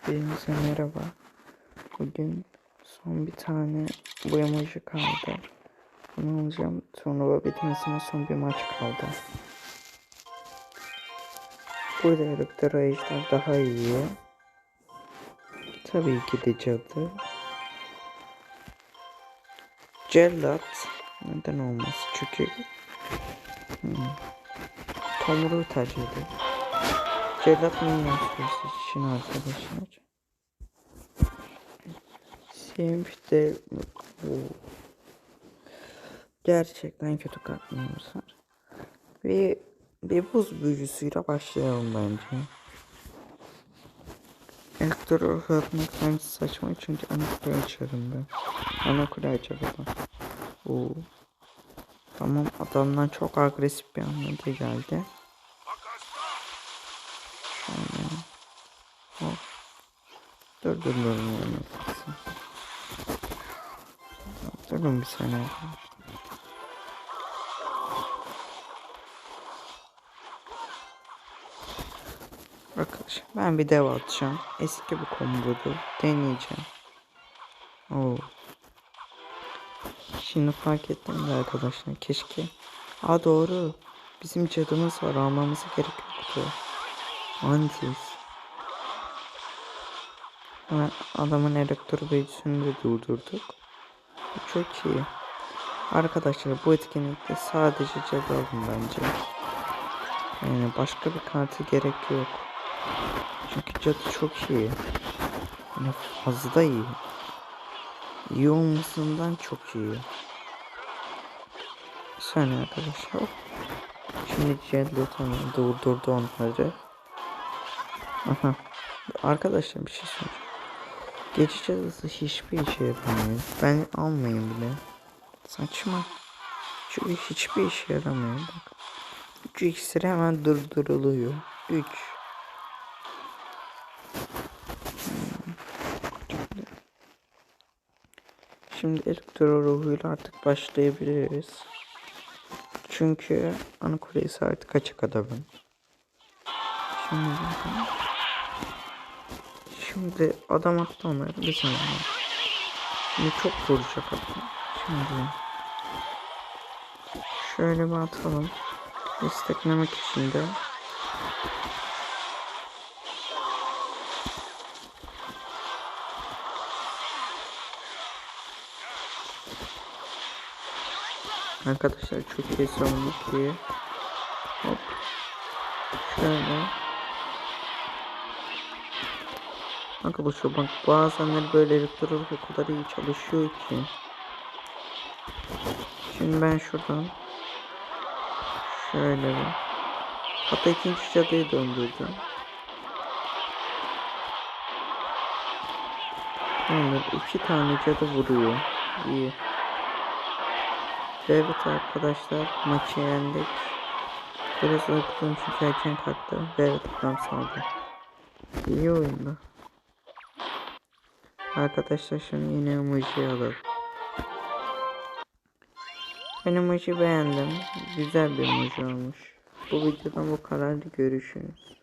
Hepinize merhaba. Bugün son bir tane bu emoji kaldı. Bunu alacağım. Turnuva bitmesine son bir maç kaldı. Burada Erik'te Rajlar daha iyi. Tabii ki de cadı. Cellat. Neden olmaz? Çünkü hmm. Tercih ederim. Cellat minyon süresi için arkadaşlar. Bu. Gerçekten kötü katliamımız var. Ve bir buz büyücüsüyle başlayalım bence. Elektro atmak bence saçma çünkü anakule açarım ben. Anakule açar adam. Oo. Tamam adamdan çok agresif bir anlamda geldi. Şöyle. Hop. Dur, dur. Durun bir saniye. Arkadaşlar ben bir dev atacağım. Eski bir kombodu. Deneyeceğim. Oo. Şimdi fark ettim de arkadaşlar keşke. Aa doğru. Bizim cadımız var almamıza gerek yoktu. Antis. Hemen adamın elektro büyücüsünü de durdurduk. Çok iyi. Arkadaşlar bu etkinlikte sadece cadı alın bence. Yani başka bir kartı gerek yok. Çünkü cadı çok iyi. Yani fazla iyi. İyi olmasından çok iyi. Bir saniye arkadaşlar. Şimdi tamam durdurdu onları. Aha. Arkadaşlar bir şey söyleyeceğim. Geçici cadısı hiçbir işe yaramıyor. Ben almayayım bile. Saçma. Çünkü hiçbir işe yaramıyor. Bak. 3 iksiri hemen durduruluyor. 3. Şimdi elektro ruhuyla artık başlayabiliriz. Çünkü ana kulesi artık açık adamın. Şimdi bakalım. Şimdi adam attı onları bir saniye. Şimdi çok vuracak adam. Şimdi şöyle bir atalım. Desteklemek için de Arkadaşlar çok iyi savunduk diye. Hop. Şöyle. Arkadaşlar bak bazenleri böyle elektrik o kadar iyi çalışıyor ki. Şimdi ben şuradan şöyle bir hatta ikinci cadıyı döndürdüm. Yani iki tane cadı vuruyor. İyi. Evet arkadaşlar maçı yendik. Biraz uykuluyum çünkü erken kalktım. Ve evet adam saldı. İyi oyundu. Arkadaşlar şimdi yine emoji alalım. Ben emoji beğendim. Güzel bir emoji olmuş. Bu videodan bu kadar. Görüşürüz.